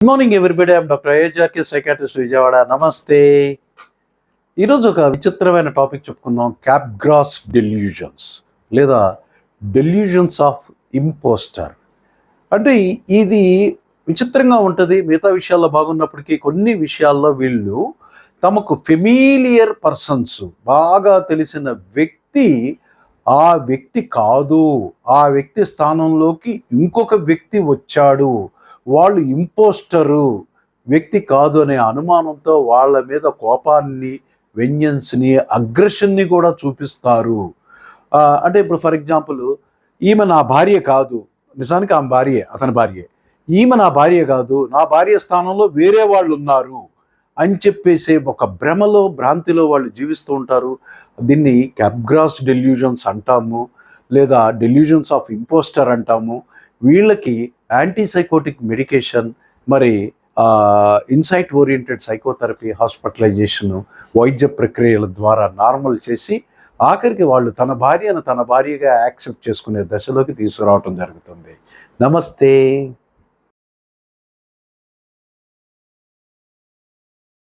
Good morning everybody I'm doctor అయోజాకి psychiatrist Vijayawada నమస్తే ఈరోజు ఒక విచిత్రమైన టాపిక్ చెప్పుకుందాం. క్యాప్గ్రాస్ డెల్యూజన్స్ లేదా డెల్యూజన్స్ ఆఫ్ ఇంపోస్టర్ అంటే ఇది విచిత్రంగా ఉంటుంది. మిగతా విషయాల్లో బాగున్నప్పటికీ కొన్ని విషయాల్లో వీళ్ళు తమకు ఫెమిలియర్ పర్సన్స్ బాగా తెలిసిన వ్యక్తి ఆ వ్యక్తి కాదు. ఆ వ్యక్తి స్థానంలోకి ఇంకొక వ్యక్తి వచ్చాడు. వాళ్ళు ఇంపోస్టరు వ్యక్తి కాదు అనే అనుమానంతో వాళ్ళ మీద కోపాన్ని వెంజన్స్ని అగ్రెషన్ని కూడా చూపిస్తారు. అంటే ఇప్పుడు ఫర్ ఎగ్జాంపుల్ ఈమె నా భార్య కాదు. నిజానికి ఆమె భార్యే అతని భార్యే. ఈమె నా భార్య కాదు నా భార్య స్థానంలో వేరే వాళ్ళు ఉన్నారు అని చెప్పేసి ఒక భ్రమలో భ్రాంతిలో వాళ్ళు జీవిస్తూ ఉంటారు. దీన్ని క్యాబ్గ్రాస్ డెల్యూజన్స్ అంటాము లేదా డెల్యూజన్స్ ఆఫ్ ఇంపోస్టర్ అంటాము. వీళ్ళకి యాంటీసైకోటిక్ మెడికేషన్ మరి ఇన్సైట్ ఓరియంటెడ్ సైకోథెరపీ హాస్పిటలైజేషన్ వైద్య ప్రక్రియల ద్వారా నార్మల్ చేసి ఆఖరికి వాళ్ళు తన భార్యను తన భార్యగా యాక్సెప్ట్ చేసుకునే దశలోకి తీసుకురావటం జరుగుతుంది. నమస్తే.